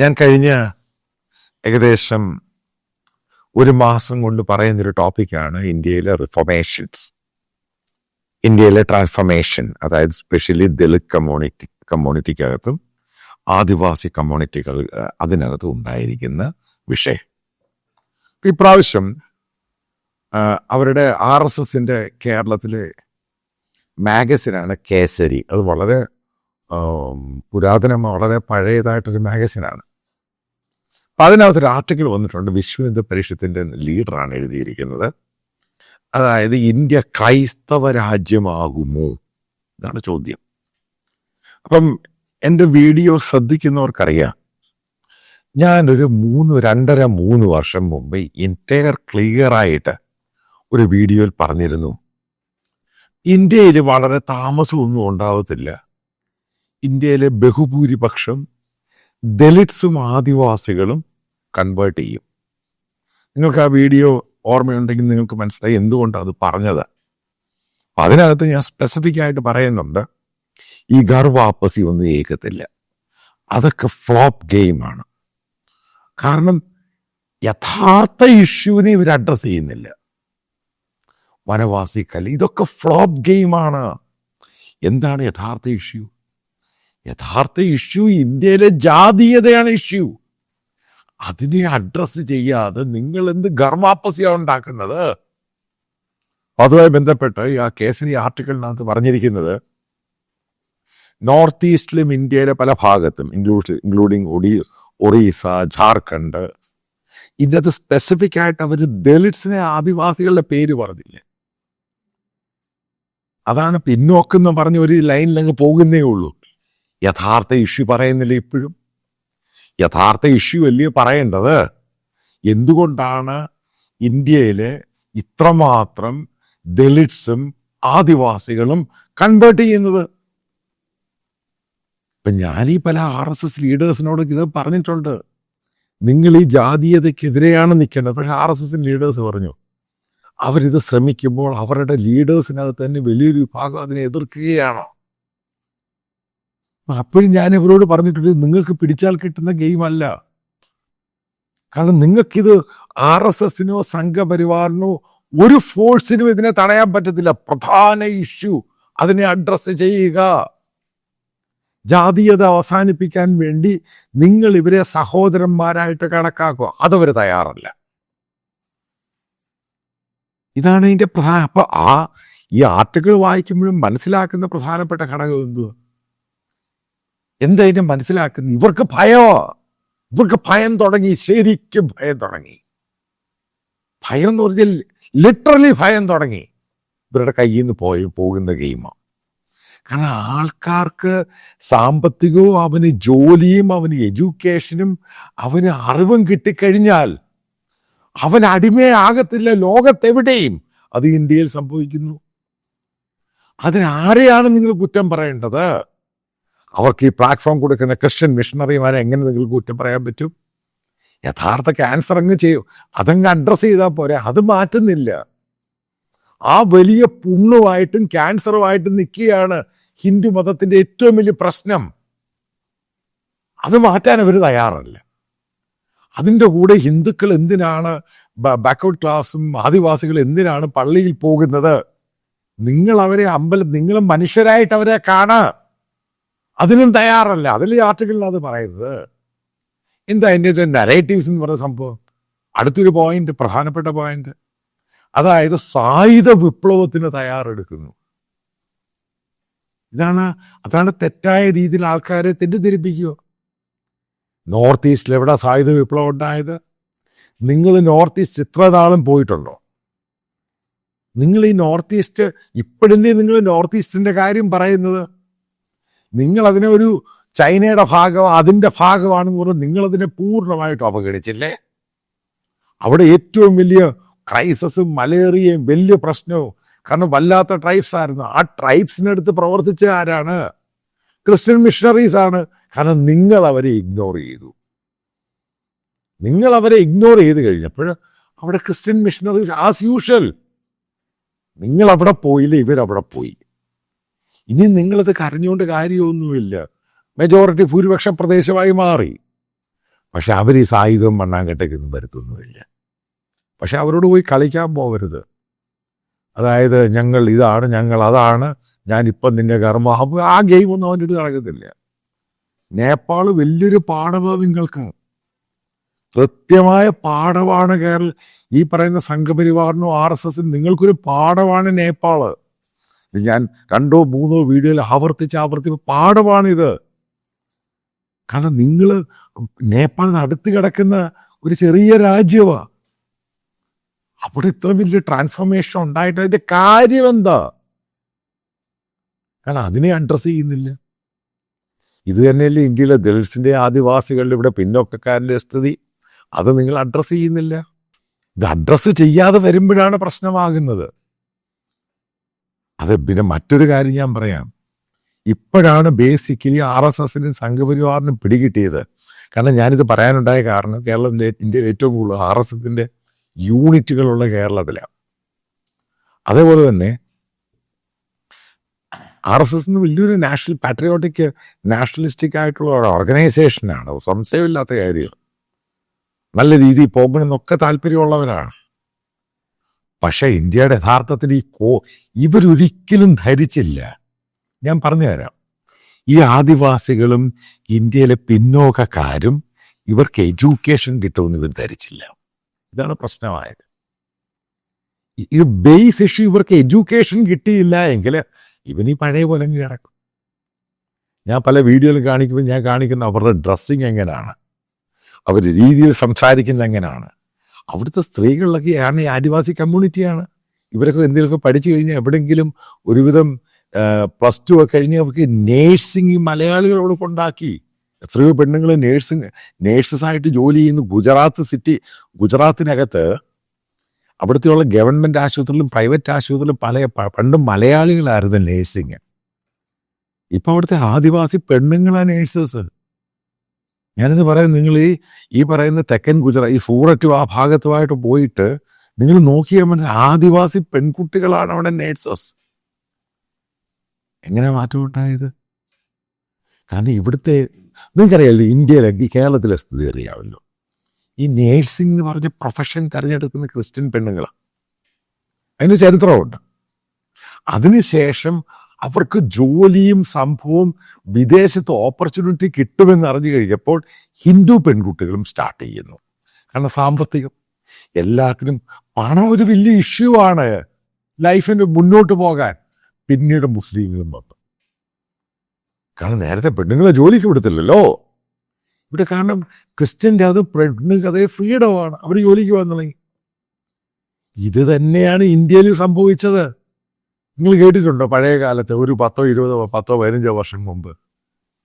ഞാൻ കഴിഞ്ഞ ഏകദേശം ഒരു മാസം കൊണ്ട് പറയുന്നൊരു ടോപ്പിക്കാണ് ഇന്ത്യയിലെ റിഫോർമേഷൻസ് ഇന്ത്യയിലെ ട്രാൻസ്ഫോർമേഷൻ അതായത് സ്പെഷ്യലി ദളിത് കമ്മ്യൂണിറ്റി കമ്മ്യൂണിറ്റിക്കകത്തും ആദിവാസി കമ്മ്യൂണിറ്റികൾ അതിനകത്ത് ഉണ്ടായിരിക്കുന്ന വിഷയം. ഇപ്രാവശ്യം അവരുടെ ആർ എസ് എസിന്റെ കേരളത്തിലെ മാഗസിനാണ് കേസരി. അത് വളരെ പുരാതനം വളരെ പഴയതായിട്ടൊരു മാഗസിനാണ്. അപ്പൊ അതിനകത്തൊരു ആർട്ടിക്കിൾ വന്നിട്ടുണ്ട്. വിശ്വ ഹിന്ദു പരിഷത്തിന്റെ ലീഡറാണ് എഴുതിയിരിക്കുന്നത്. അതായത് ഇന്ത്യ ക്രൈസ്തവ രാജ്യമാകുമോ? ഇതാണ് ചോദ്യം. അപ്പം എന്റെ വീഡിയോ ശ്രദ്ധിക്കുന്നവർക്കറിയാം. ഞാനൊരു മൂന്ന് രണ്ടര മൂന്ന് വർഷം മുമ്പ് ഇന്റയർ ക്ലിയർ ആയിട്ട് ഒരു വീഡിയോയിൽ പറഞ്ഞിരുന്നു. ഇന്ത്യയിൽ വളരെ താമസമൊന്നും ഉണ്ടാവത്തില്ല. ഇന്ത്യയിലെ ബഹുഭൂരിപക്ഷം ദലിറ്റ്സും ആദിവാസികളും കൺവേർട്ട് ചെയ്യും. നിങ്ങൾക്ക് ആ വീഡിയോ ഓർമ്മയുണ്ടെങ്കിൽ നിങ്ങൾക്ക് മനസ്സിലായി എന്തുകൊണ്ടാണ് അത് പറഞ്ഞത്. അതിനകത്ത് ഞാൻ സ്പെസിഫിക് ആയിട്ട് പറയുന്നുണ്ട് ഈ ഗർവാപ്പസി ഒന്നും ഏക്കത്തില്ല അതൊക്കെ ഫ്ലോപ്പ് ഗെയിമാണ് കാരണം യഥാർത്ഥ ഇഷ്യൂവിനെ ഇവർ അഡ്രസ് ചെയ്യുന്നില്ല. വനവാസി കല്ല് ഇതൊക്കെ ഫ്ലോപ്പ് ഗെയിമാണ് എന്താണ് യഥാർത്ഥ ഇഷ്യൂ യഥാർത്ഥ ഇഷ്യൂ ഇന്ത്യയിലെ ജാതീയതയാണ് ഇഷ്യൂ അതിനെ അഡ്രസ്സ് ചെയ്യാതെ നിങ്ങൾ എന്ത് ഗർവാപ്പസിയാണ് ഉണ്ടാക്കുന്നത്? അതുമായി ബന്ധപ്പെട്ട് ആ കേസരി ആർട്ടിക്കിളിനകത്ത് പറഞ്ഞിരിക്കുന്നത് നോർത്ത് ഈസ്റ്റിലും ഇന്ത്യയിലെ പല ഭാഗത്തും ഇൻക്ലൂഡ് ഇൻക്ലൂഡിങ് ഒഡി ഒറീസ ജാർഖണ്ഡ് ഇതിനകത്ത് സ്പെസിഫിക് ആയിട്ട് അവർ ദളിറ്റ്സിനെ ആദിവാസികളുടെ പേര് പറഞ്ഞില്ല? അതാണ് പിന്നോക്കെന്ന് പറഞ്ഞ ഒരു ലൈനിലങ്ങ് പോകുന്നേ ഉള്ളൂ. യഥാർത്ഥ ഇഷ്യൂ പറയുന്നില്ല ഇപ്പോഴും. യഥാർത്ഥ ഇഷ്യൂ അല്ലേ പറയേണ്ടത്? എന്തുകൊണ്ടാണ് ഇന്ത്യയിലെ ഇത്രമാത്രം ദലിറ്റ്സും ആദിവാസികളും കൺവേർട്ട് ചെയ്യുന്നത്? ഇപ്പൊ ഞാൻ ഈ പല ആർ എസ് എസ് ലീഡേഴ്സിനോട് ഇത് പറഞ്ഞിട്ടുണ്ട്. നിങ്ങൾ ഈ ജാതീയതയ്ക്കെതിരെയാണ് നിൽക്കേണ്ടത്. പക്ഷെ ആർ എസ് എസിന്റെ ലീഡേഴ്സ് പറഞ്ഞു അവരിത് ശ്രമിക്കുമ്പോൾ അവരുടെ ലീഡേഴ്സിനകത്ത് തന്നെ വലിയൊരു വിഭാഗം അതിനെ എതിർക്കുകയാണ്. അപ്പോഴും ഞാൻ ഇവരോട് പറഞ്ഞിട്ടുണ്ട് നിങ്ങൾക്ക് പിടിച്ചാൽ കിട്ടുന്ന ഗെയിം അല്ല. കാരണം നിങ്ങൾക്കിത് ആർ എസ് എസിനോ സംഘപരിവാറിനോ ഒരു ഫോഴ്സിനും ഇതിനെ തടയാൻ പറ്റത്തില്ല. പ്രധാന ഇഷ്യൂ അതിനെ അഡ്രസ്സ് ചെയ്യുക. ജാതീയത അവസാനിപ്പിക്കാൻ വേണ്ടി നിങ്ങൾ ഇവരെ സഹോദരന്മാരായിട്ട് കണക്കാക്കുക. അതവർ തയ്യാറല്ല. ഇതാണ് ഇതിന്റെ പ്രധാന അപ്പൊ ആ ഈ ആർട്ടിക്കിൾ വായിക്കുമ്പോഴും മനസ്സിലാക്കുന്ന പ്രധാനപ്പെട്ട ഘടകം എന്തുവാ? എന്താ മനസ്സിലാക്കുന്നു. ഇവർക്ക് ഭയമോ ഇവർക്ക് ഭയം തുടങ്ങി. ശരിക്കും ഭയം തുടങ്ങി. ഭയം എന്ന് പറഞ്ഞാൽ ലിറ്ററലി ഭയം തുടങ്ങി. ഇവരുടെ കയ്യിൽ നിന്ന് പോയി പോകുന്ന ഗെയിമാണ് കാരണം ആൾക്കാർക്ക് സാമ്പത്തികവും അവന് ജോലിയും അവന് എഡ്യൂക്കേഷനും അവന് അറിവും കിട്ടിക്കഴിഞ്ഞാൽ അവൻ അടിമയാകത്തില്ല ലോകത്തെവിടെയും. അത് ഇന്ത്യയിൽ സംഭവിക്കുന്നു. അതിനാരെയാണ് നിങ്ങൾ കുറ്റം പറയേണ്ടത്? അവർക്ക് ഈ പ്ലാറ്റ്ഫോം കൊടുക്കുന്ന ക്രിസ്ത്യൻ മിഷണറിമാരെ എങ്ങനെ നിങ്ങൾക്ക് കുറ്റം പറയാൻ പറ്റും? യഥാർത്ഥ ക്യാൻസർ അങ്ങ് ചെയ്യും. അതങ്ങ് അഡ്രസ്സ് ചെയ്താൽ പോരെ. അത് മാറ്റുന്നില്ല. ആ വലിയ പുണ്ണുമായിട്ടും ക്യാൻസറുമായിട്ടും നിൽക്കുകയാണ് ഹിന്ദു മതത്തിന്റെ ഏറ്റവും വലിയ പ്രശ്നം. അത് മാറ്റാൻ അവർ തയ്യാറല്ല. അതിന്റെ കൂടെ ഹിന്ദുക്കൾ എന്തിനാണ് ബാക്ക്ഔട്ട് ക്ലാസ്സും ആദിവാസികൾ എന്തിനാണ് പള്ളിയിൽ പോകുന്നത്? നിങ്ങൾ അവരെ അമ്പലം നിങ്ങളും മനുഷ്യരായിട്ട് അവരെ കാണാ. അതിനും തയ്യാറല്ല. അതിൽ ഈ ആർട്ടിക്കിളിൽ അത് പറയുന്നത് എന്താ എന്റെ നരേറ്റീവ്സ് എന്ന് പറഞ്ഞ സംഭവം? അടുത്തൊരു പോയിന്റ് പ്രധാനപ്പെട്ട പോയിന്റ് അതായത് സായുധ വിപ്ലവത്തിന് തയ്യാറെടുക്കുന്നു. ഇതാണ് അതാണ് തെറ്റായ രീതിയിൽ ആൾക്കാരെ തെറ്റിദ്ധരിപ്പിക്കുക. നോർത്ത് ഈസ്റ്റിൽ എവിടെ സായുധ വിപ്ലവം ഉണ്ടായത്? നിങ്ങൾ നോർത്ത് ഈസ്റ്റ് ഇത്ര നാളും പോയിട്ടുണ്ടോ? നിങ്ങൾ ഈ നോർത്ത് ഈസ്റ്റ് ഇപ്പോഴെന്തേ നിങ്ങൾ നോർത്ത് ഈസ്റ്റിന്റെ കാര്യം പറയുന്നത്? നിങ്ങൾ അതിനെ ഒരു ചൈനയുടെ ഭാഗം അതിന്റെ ഭാഗമാണെന്ന് പറഞ്ഞ് നിങ്ങളതിനെ പൂർണമായിട്ട് അവഗണിച്ചില്ലേ? അവിടെ ഏറ്റവും വലിയ ക്രൈസസും മലേറിയയും വലിയ പ്രശ്നവും കാരണം വല്ലാത്ത ട്രൈബ്സ് ആയിരുന്നു. ആ ട്രൈബ്സിനടുത്ത് പ്രവർത്തിച്ച ആരാണ്? ക്രിസ്ത്യൻ മിഷണറീസ് ആണ്. കാരണം നിങ്ങൾ അവരെ ഇഗ്നോർ ചെയ്തു. നിങ്ങൾ അവരെ ഇഗ്നോർ ചെയ്ത് കഴിഞ്ഞപ്പോൾ അവിടെ ക്രിസ്ത്യൻ മിഷണറീസ് ആസ് യൂഷ്വൽ നിങ്ങൾ അവിടെ പോയില്ല? ഇവരവിടെ പോയി. ഇനി നിങ്ങളത് കരഞ്ഞുകൊണ്ട് കാര്യമൊന്നുമില്ല. മെജോറിറ്റി ഭൂരിപക്ഷ പ്രദേശമായി മാറി. പക്ഷെ അവർ ഈ സായുധവും മണ്ണാങ്കട്ടയ്ക്കൊന്നും വരുത്തൊന്നുമില്ല. പക്ഷെ അവരോട് പോയി കളിക്കാൻ പോകരുത് അതായത് ഞങ്ങൾ ഇതാണ് ഞങ്ങൾ അതാണ് ഞാനിപ്പം നിന്റെ കർമ്മ അപ്പൊ ആ ഗെയിമൊന്നും അവന്റെ അടുത്ത് നടക്കത്തില്ല. നേപ്പാൾ വലിയൊരു പാഠമാണ് നിങ്ങൾക്ക്. കൃത്യമായ പാഠമാണ് കേരള ഈ പറയുന്ന സംഘപരിവാറിനോ ആർ എസ് എസിനും നിങ്ങൾക്കൊരു പാഠമാണ് നേപ്പാൾ. ഞാൻ രണ്ടോ മൂന്നോ വീഡിയോയിൽ ആവർത്തിച്ച് ആവർത്തി പാഠമാണിത്. കാരണം നിങ്ങൾ നേപ്പാളിന് അടുത്ത് കിടക്കുന്ന ഒരു ചെറിയ രാജ്യമാണ് അവിടെ ഇത്ര വലിയ ട്രാൻസ്ഫോർമേഷൻ ഉണ്ടായിട്ട് അതിന്റെ കാര്യം എന്താ? കാരണം അതിനെ അഡ്രസ് ചെയ്യുന്നില്ല. ഇത് തന്നെയല്ലേ ഇന്ത്യയിലെ ദളിത്സിന്റെ ആദിവാസികളുടെ ഇവിടെ പിന്നോക്കക്കാരന്റെ സ്ഥിതി. അത് നിങ്ങൾ അഡ്രസ് ചെയ്യുന്നില്ല. ഇത് അഡ്രസ്സ് ചെയ്യാതെ വരുമ്പോഴാണ് പ്രശ്നമാകുന്നത്. അത് പിന്നെ മറ്റൊരു കാര്യം ഞാൻ പറയാം. ഇപ്പോഴാണ് ബേസിക്കലി ആർ എസ് എസിനും സംഘപരിവാറിനും പിടികിട്ടിയത്. കാരണം ഞാനിത് പറയാനുണ്ടായ കാരണം കേരളത്തിന്റെ ഇന്ത്യയിൽ ഏറ്റവും കൂടുതൽ ആർ എസ് എസിന്റെ യൂണിറ്റുകളുള്ള കേരളത്തിലാണ്. അതേപോലെ തന്നെ ആർ എസ് എസ് വലിയൊരു നാഷണൽ പാട്രിയോട്ടിക് നാഷണലിസ്റ്റിക് ആയിട്ടുള്ള ഒരു ഓർഗനൈസേഷനാണ് സംശയമില്ലാത്ത കാര്യം. നല്ല രീതിയിൽ പോകണമെന്നൊക്കെ താല്പര്യമുള്ളവരാണ്. പക്ഷെ ഇന്ത്യയുടെ യഥാർത്ഥത്തിൽ ഈ കോ ഇവരൊരിക്കലും ധരിച്ചില്ല. ഞാൻ പറഞ്ഞുതരാം ഈ ആദിവാസികളും ഇന്ത്യയിലെ പിന്നോക്കക്കാരും ഇവർക്ക് എഡ്യൂക്കേഷൻ കിട്ടുമെന്ന് ഇവർ ധരിച്ചില്ല. ഇതാണ് പ്രശ്നമായത്. ഇത് ബേസ് ഇഷ്യൂ ഇവർക്ക് എഡ്യൂക്കേഷൻ കിട്ടിയില്ല എങ്കിൽ ഇവനീ പഴയ പോലെ കിടക്കും. ഞാൻ പല വീഡിയോയിലും കാണിക്കുമ്പോൾ ഞാൻ കാണിക്കുന്ന അവരുടെ ഡ്രസ്സിങ് എങ്ങനെയാണ് അവർ രീതിയിൽ സംസാരിക്കുന്നത് എങ്ങനെയാണ് അവിടുത്തെ സ്ത്രീകളിലൊക്കെ ആണ് ഈ ആദിവാസി കമ്മ്യൂണിറ്റിയാണ് ഇവരൊക്കെ എന്തെങ്കിലുമൊക്കെ പഠിച്ചു കഴിഞ്ഞാൽ എവിടെയെങ്കിലും ഒരുവിധം പ്ലസ് ടു ഒക്കെ കഴിഞ്ഞ് അവർക്ക് നേഴ്സിംഗ് മലയാളികൾ അവിടെ കൊണ്ടാക്കി. എത്രയോ പെണ്ണുങ്ങൾ നേഴ്സിംഗ് നേഴ്സസ് ആയിട്ട് ജോലി ചെയ്യുന്നു. ഗുജറാത്ത് സിറ്റി ഗുജറാത്തിനകത്ത് അവിടുത്തെയുള്ള ഗവൺമെന്റ് ആശുപത്രിയിലും പ്രൈവറ്റ് ആശുപത്രിയിലും പല പണ്ട് മലയാളികളായിരുന്നു നേഴ്സിങ് ഇപ്പം അവിടുത്തെ ആദിവാസി പെണ്ണുങ്ങളാണ് നേഴ്സസ് ഞാനിത് പറയാം നിങ്ങൾ ഈ ഈ പറയുന്ന തെക്കൻ ഗുജറാത്ത് ഈ സൂററ്റും ആ ഭാഗത്തുമായിട്ട് പോയിട്ട് നിങ്ങൾ നോക്കിയാൽ ആദിവാസി പെൺകുട്ടികളാണ് അവിടെ നേഴ്സസ് എങ്ങനെ മാറ്റമുണ്ടായത്? കാരണം ഇവിടുത്തെ നിങ്ങൾക്കറിയാമല്ലോ ഇന്ത്യയിലെ ഈ കേരളത്തിലെ സ്ഥിതി അറിയാമല്ലോ. ഈ നേഴ്സിംഗ് എന്ന് പറഞ്ഞ പ്രൊഫഷൻ തിരഞ്ഞെടുക്കുന്ന ക്രിസ്ത്യൻ പെണ്ണുങ്ങളാണ് അതിന് ചരിത്രമുണ്ട്. അതിനുശേഷം അവർക്ക് ജോലിയും സംഭവവും വിദേശത്ത് ഓപ്പർച്യൂണിറ്റി കിട്ടുമെന്ന് അറിഞ്ഞു കഴിഞ്ഞപ്പോൾ ഹിന്ദു പെൺകുട്ടികളും സ്റ്റാർട്ട് ചെയ്യുന്നു. കാരണം സാമ്പത്തികം. എല്ലാത്തിനും പണം ഒരു വലിയ ഇഷ്യൂ ആണ്. ലൈഫിന് മുന്നോട്ട് പോകാൻ. പിന്നീട് മുസ്ലിങ്ങളും വന്നു. കാരണം നേരത്തെ പെണ്ണുങ്ങളെ ജോലിക്ക് വിടത്തില്ലല്ലോ. ഇവിടെ കാരണം ക്രിസ്ത്യന്റെ അത് പെണ്ണുങ്ങൾക്ക് അതേ ഫ്രീഡമാണ് അവർ ജോലിക്ക് വന്നു തുടങ്ങി ഇത് തന്നെയാണ് ഇന്ത്യയിൽ സംഭവിച്ചത്. നിങ്ങൾ കേട്ടിട്ടുണ്ടോ പഴയ കാലത്ത് ഒരു പത്തോ ഇരുപതോ പത്തോ പതിനഞ്ചോ വർഷം മുമ്പ്?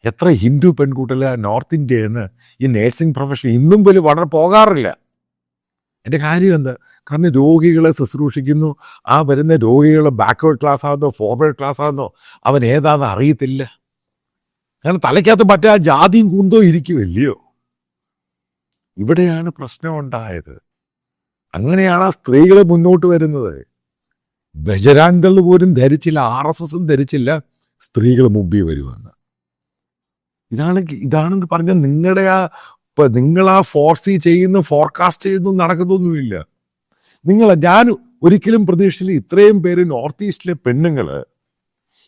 എത്ര ഹിന്ദു പെൺകുട്ടികളെ നോർത്ത് ഇന്ത്യയിൽ ഈ നേഴ്സിംഗ് പ്രൊഫഷൻ ഇന്നും പോലും വളരെ പോകാറില്ല. എന്റെ കാര്യം എന്താ? കാരണം രോഗികളെ ശുശ്രൂഷിക്കുന്നു. ആ വരുന്ന രോഗികൾ ബാക്ക്വേർഡ് ക്ലാസ് ആകുന്നോ ഫോർവേഡ് ക്ലാസ് ആകുന്നോ അവൻ ഏതാണെന്ന് അറിയത്തില്ല. കാരണം തലയ്ക്കകത്ത് മറ്റേ ആ ജാതിയും കുന്തോ ഇരിക്കുമല്ലയോ ഇവിടെയാണ് പ്രശ്നം ഉണ്ടായത്. അങ്ങനെയാണ് ആ സ്ത്രീകൾ മുന്നോട്ട് വരുന്നത്. ബജരാങ്കൾ പോലും ധരിച്ചില്ല ആർ എസ് എസും ധരിച്ചില്ല സ്ത്രീകൾ മുമ്പിൽ വരുമെന്ന് ഇതാണ് ഇതാണെന്ന് പറഞ്ഞ നിങ്ങളുടെ ആ ഇപ്പൊ നിങ്ങൾ ആ ഫോർസി ചെയ്യുന്നു ഫോർകാസ്റ്റ് ചെയ്യുന്നു നടക്കുന്നൊന്നുമില്ല. നിങ്ങൾ ഞാൻ ഒരിക്കലും പ്രതീക്ഷിച്ചില്ല ഇത്രയും പേര് നോർത്ത് ഈസ്റ്റിലെ പെണ്ണുങ്ങൾ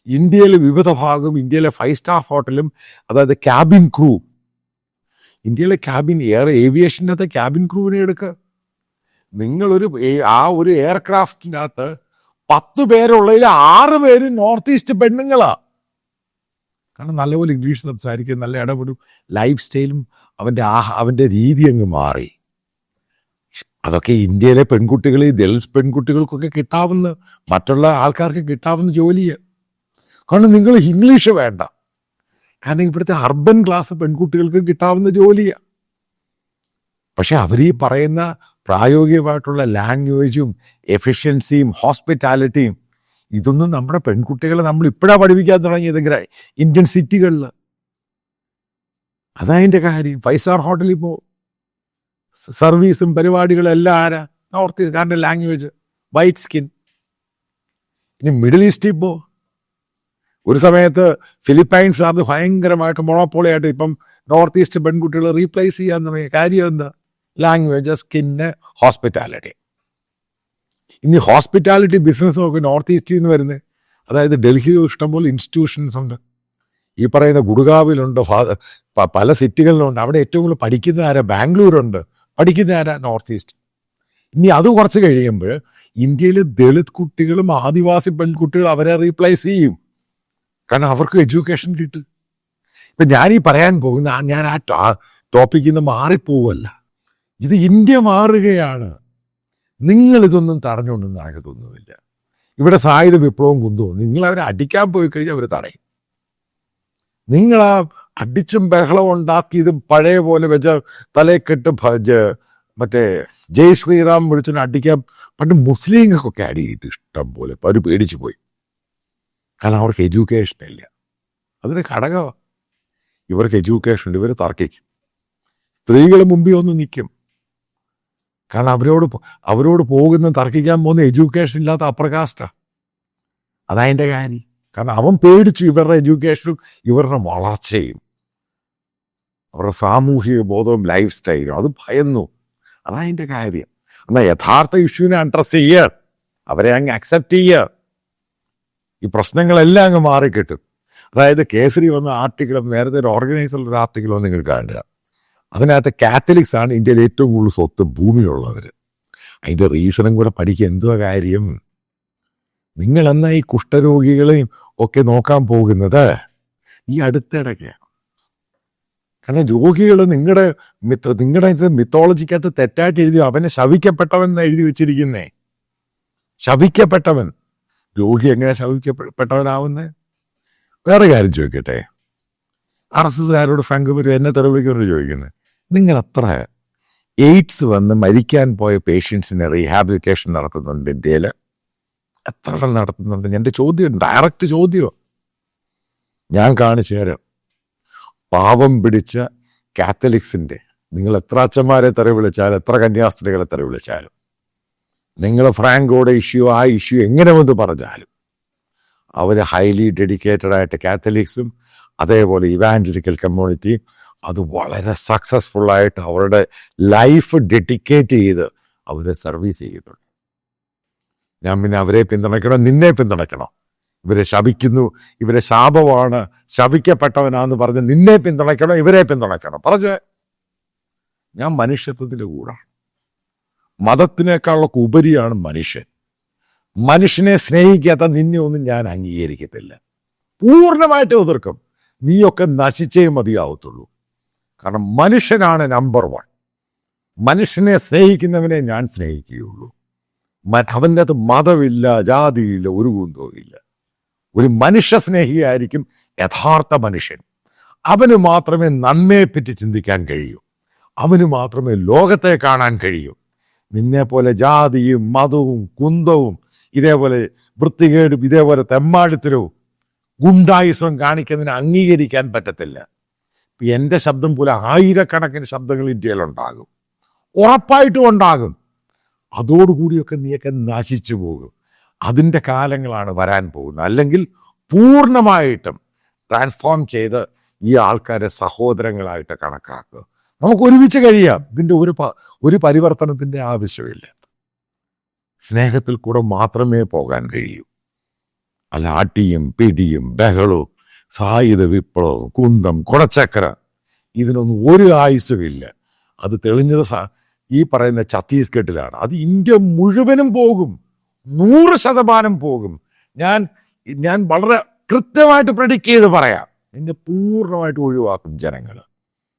ഇന്ത്യയിലെ വിവിധ ഭാഗം ഇന്ത്യയിലെ ഫൈവ് സ്റ്റാർ ഹോട്ടലും അതായത് ക്യാബിൻ ക്രൂ. ഇന്ത്യയിലെ ക്യാബിൻ എയർ ഏവിയേഷന്റെ ക്യാബിൻ ക്രൂവിനെ എടുക്കുക നിങ്ങളൊരു ആ ഒരു എയർക്രാഫ്റ്റിനകത്ത് പത്ത് പേരുള്ളതിൽ ആറ് പേര് നോർത്ത് ഈസ്റ്റ് പെണ്ണുങ്ങളാ. കാരണം നല്ലപോലെ ഇംഗ്ലീഷ് സംസാരിക്കും നല്ല ഇടപെടും ലൈഫ് സ്റ്റൈലും അവന്റെ ആ അവന്റെ രീതി അങ്ങ് മാറി. അതൊക്കെ ഇന്ത്യയിലെ പെൺകുട്ടികൾ ദളിത് പെൺകുട്ടികൾക്കൊക്കെ കിട്ടാവുന്ന മറ്റുള്ള ആൾക്കാർക്ക് കിട്ടാവുന്ന ജോലിയാണ് കാരണം നിങ്ങൾ ഇംഗ്ലീഷ് വേണ്ട. കാരണം ഇവിടുത്തെ അർബൻ ക്ലാസ് പെൺകുട്ടികൾക്ക് കിട്ടാവുന്ന ജോലിയാണ് പക്ഷെ അവർ ഈ പറയുന്ന പ്രായോഗികമായിട്ടുള്ള ലാംഗ്വേജും എഫിഷ്യൻസിയും ഹോസ്പിറ്റാലിറ്റിയും ഇതൊന്നും നമ്മുടെ പെൺകുട്ടികളെ നമ്മൾ ഇപ്പോഴാണ് പഠിപ്പിക്കാൻ തുടങ്ങിയത് ഇന്ത്യൻ സിറ്റികളിൽ അതതിന്റെ കാര്യം. ഫൈവ് സ്റ്റാർ ഹോട്ടലിൽ പോ സർവീസും പരിപാടികളും എല്ലാം ആരാ? നോർത്ത് ഈസ്റ്റുകാരന്റെ ലാംഗ്വേജ് വൈറ്റ് സ്കിൻ ഇനി മിഡിൽ ഈസ്റ്റിൽ പോ ഒരു സമയത്ത് ഫിലിപ്പൈൻസ് അത് ഭയങ്കരമായിട്ട് മൊണോപ്പോളിയായിട്ട് ഇപ്പം നോർത്ത് ഈസ്റ്റ് പെൺകുട്ടികളെ റീപ്ലേസ് ചെയ്യാൻ തുടങ്ങിയ കാര്യം എന്താ? ലാംഗ്വേജ് സ്കിന്ന് ഹോസ്പിറ്റാലിറ്റി ഇനി ഹോസ്പിറ്റാലിറ്റി ബിസിനസ് നോക്കി നോർത്ത് ഈസ്റ്റിൽ നിന്ന് വരുന്നത് അതായത് ഡൽഹിയിൽ ഇഷ്ടംപോലെ ഇൻസ്റ്റിറ്റ്യൂഷൻസ് ഉണ്ട്. ഈ പറയുന്ന ഗുഡ്ഗാവിലുണ്ട് പല സിറ്റികളിലുണ്ട്. അവിടെ ഏറ്റവും കൂടുതൽ പഠിക്കുന്ന ആരാ? ബാംഗ്ലൂരുണ്ട്. പഠിക്കുന്ന ആരാ? നോർത്ത് ഈസ്റ്റ് ഇനി അത് കുറച്ച് കഴിയുമ്പോൾ ഇന്ത്യയിലെ ദളിത് കുട്ടികളും ആദിവാസി പെൺകുട്ടികളും അവരെ റീപ്ലേസ് ചെയ്യും. കാരണം അവർക്ക് എഡ്യൂക്കേഷൻ കിട്ടും. ഇപ്പം ഞാനീ പറയാൻ പോകുന്ന ഞാൻ ആ ടോപ്പിക്കിൽ നിന്ന് മാറിപ്പോവല്ല. ഇത് ഇന്ത്യ മാറുകയാണ്. നിങ്ങൾ ഇതൊന്നും തടഞ്ഞുകൊണ്ടൊന്നും തോന്നുന്നില്ല. ഇവിടെ സായുധ വിപ്ലവം കൊണ്ടുപോകും നിങ്ങൾ അവരെ അടിക്കാൻ പോയി കഴിഞ്ഞാൽ അവർ തടയും. നിങ്ങൾ ആ അടിച്ചും ബഹളം ഉണ്ടാക്കിയത് പഴയ പോലെ വെച്ച തലയെക്കെട്ട് കെട്ട് ജ- മറ്റേ ജയ് ശ്രീറാം വിളിച്ചിട്ട് അടിക്കാൻ പണ്ട് മുസ്ലിങ്ങൾക്കൊക്കെ അടിയിട്ട് ഇഷ്ടം പോലെ അവർ പേടിച്ചു പോയി. കാരണം അവർക്ക് എഡ്യൂക്കേഷൻ ഇല്ല. അതിന് ഘടകമാണ് ഇവർക്ക് എഡ്യൂക്കേഷൻ ഉണ്ട് ഇവർ തർക്കിക്കും. സ്ത്രീകൾ മുമ്പിൽ ഒന്ന് നിൽക്കും കാരണം അവരോട് അവരോട് പോകുന്ന തർക്കിക്കാൻ പോകുന്ന എഡ്യൂക്കേഷൻ ഇല്ലാത്ത അപ്രകാശ അതതിന്റെ കാര്യം. കാരണം അവൻ പേടിച്ചു ഇവരുടെ എഡ്യൂക്കേഷനും ഇവരുടെ വളർച്ചയും അവരുടെ സാമൂഹിക ബോധവും ലൈഫ് സ്റ്റൈലും അത് ഭയന്നു. അതതിന്റെ കാര്യം. എന്നാൽ യഥാർത്ഥ ഇഷ്യൂവിനെ അഡ്രസ് ചെയ്യുക. അവരെ അങ്ങ് അക്സെപ്റ്റ് ചെയ്യുക. ഈ പ്രശ്നങ്ങളെല്ലാം അങ്ങ് മാറിക്കിട്ടും. അതായത് കേസരി വന്ന ആർട്ടിക്കിളും നേരത്തെ ഒരു ഓർഗനൈസറുടെ ഒരു ആർട്ടിക്കിളും നിങ്ങൾ കാണുക. അതിനകത്ത് കാത്തലിക്സ് ആണ് ഇന്ത്യയിൽ ഏറ്റവും കൂടുതൽ സ്വത്ത് ഭൂമിയുള്ളവർ അതിന്റെ റീസണും കൂടെ പഠിക്കുക എന്തുവാ കാര്യം? നിങ്ങൾ എന്നാ ഈ കുഷ്ഠരോഗികളെയും ഒക്കെ നോക്കാൻ പോകുന്നത്? ഈ അടുത്തിടയ്ക്ക്. കാരണം രോഗികൾ നിങ്ങളുടെ മിത്ര നിങ്ങളുടെ മിത്തോളജിക്കകത്ത് തെറ്റായിട്ട് എഴുതി അവനെ ശവിക്കപ്പെട്ടവൻ എന്ന് എഴുതി വെച്ചിരിക്കുന്നേ? ശവിക്കപ്പെട്ടവൻ. രോഗി എങ്ങനെ ശവിക്കപ്പെട്ടവനാവുന്നേ? വേറെ കാര്യം ചോദിക്കട്ടെ. ആർ എസ് എസ്കാരോട് വരും എന്നെ തെളിവിക്കുന്നു ചോദിക്കുന്നത്. നിങ്ങൾ അത്ര എയ്ഡ്സ് വന്ന് മരിക്കാൻ പോയ പേഷ്യൻസിന് റീഹാബിലിറ്റേഷൻ നടത്തുന്നുണ്ട് ഇന്ത്യയിൽ എത്ര നടത്തുന്നുണ്ട്? എന്റെ ചോദ്യം ഡയറക്റ്റ് ചോദ്യം ഞാൻ കാണിച്ചു തരാം. പാവം പിടിച്ച കാത്തലിക്സിന്റെ നിങ്ങൾ എത്ര അച്ഛന്മാരെ തെറി വിളിച്ചാലും എത്ര കന്യാസ്ത്രീകളെ തെറി വിളിച്ചാലും നിങ്ങൾ ഫ്രാങ്കോടെ ഇഷ്യൂ ആ ഇഷ്യൂ എങ്ങനെ വന്ന് പറഞ്ഞാലും അവർ ഹൈലി ഡെഡിക്കേറ്റഡ് ആയിട്ട് കാത്തലിക്സും അതേപോലെ ഇവാഞ്ചലിക്കൽ കമ്മ്യൂണിറ്റി അത് വളരെ സക്സസ്ഫുള്ളായിട്ട് അവരുടെ ലൈഫ് ഡെഡിക്കേറ്റ് ചെയ്ത് അവരെ സർവീസ് ചെയ്യുന്നുണ്ട്. ഞാൻ പിന്നെ അവരെ പിന്തുണയ്ക്കണോ നിന്നെ പിന്തുണയ്ക്കണോ. ഇവരെ ശപിക്കുന്നു ഇവരെ ശാപമാണ് ശപിക്കപ്പെട്ടവനാന്ന് പറഞ്ഞ് നിന്നെ പിന്തുണയ്ക്കണോ ഇവരെ പിന്തുണയ്ക്കണോ. പറഞ്ഞ്? ഞാൻ മനുഷ്യത്വത്തിന്റെ കൂടാണ്. മതത്തിനേക്കാളൊക്കെ ഉപരിയാണ് മനുഷ്യൻ. മനുഷ്യനെ സ്നേഹിക്കാത്ത നിന്നെ ഒന്നും ഞാൻ അംഗീകരിക്കത്തില്ല. പൂർണമായിട്ട് എതിർക്കും. നീയൊക്കെ നശിച്ചേ മതിയാവത്തുള്ളൂ. കാരണം മനുഷ്യനാണ് നമ്പർ വൺ. മനുഷ്യനെ സ്നേഹിക്കുന്നവനെ ഞാൻ സ്നേഹിക്കുകയുള്ളൂ. അവന്റെ അത് മതമില്ല ജാതിയില്ല ഒരു കുന്തവും ഇല്ല ഒരു മനുഷ്യ സ്നേഹിയായിരിക്കും യഥാർത്ഥ മനുഷ്യൻ. അവന് മാത്രമേ നന്മയെപ്പറ്റി ചിന്തിക്കാൻ കഴിയൂ. അവന് മാത്രമേ ലോകത്തെ കാണാൻ കഴിയൂ. നിന്നെപ്പോലെ ജാതിയും മതവും കുന്തവും ഇതേപോലെ വൃത്തികേടും ഇതേപോലെ തെമ്മാടിത്തരവും ഗുണ്ടായുസവും കാണിക്കുന്നതിന് അംഗീകരിക്കാൻ പറ്റത്തില്ല. എന്റെ ശബ്ദം പോലെ ആയിരക്കണക്കിന് ശബ്ദങ്ങൾ ഇന്ത്യയിലുണ്ടാകും. ഉറപ്പായിട്ടും ഉണ്ടാകും. അതോടുകൂടിയൊക്കെ നീയൊക്കെ നശിച്ചു പോകും. അതിന്റെ കാലങ്ങളാണ് വരാൻ പോകുന്നത്. അല്ലെങ്കിൽ പൂർണമായിട്ടും ട്രാൻസ്ഫോം ചെയ്ത് ഈ ആൾക്കാരെ സഹോദരങ്ങളായിട്ട് കണക്കാക്കുക. നമുക്ക് ഒരുമിച്ച് കഴിയാം. ഇതിന്റെ ഒരു ഒരു പരിവർത്തനത്തിന്റെ ആവശ്യമില്ല. സ്നേഹത്തിൽ കൂടെ മാത്രമേ പോകാൻ കഴിയൂ. അല്ല അട്ടിയും പിടിയും ബഹളവും സായുധ വിപ്ലവം കുന്തം കുടച്ചക്ര ഇതിനൊന്നും ഒരു ആയുസ്സുമില്ല അത് തെളിഞ്ഞത് ഈ പറയുന്ന ഛത്തീസ്ഗഡിലാണ്. അത് ഇന്ത്യ മുഴുവനും പോകും. നൂറ് ശതമാനം പോകും. ഞാൻ ഞാൻ വളരെ കൃത്യമായിട്ട് പ്രഡിക്റ്റ് ചെയ്ത് പറയാം. എന്നെ പൂർണമായിട്ട് ഒഴിവാക്കും ജനങ്ങൾ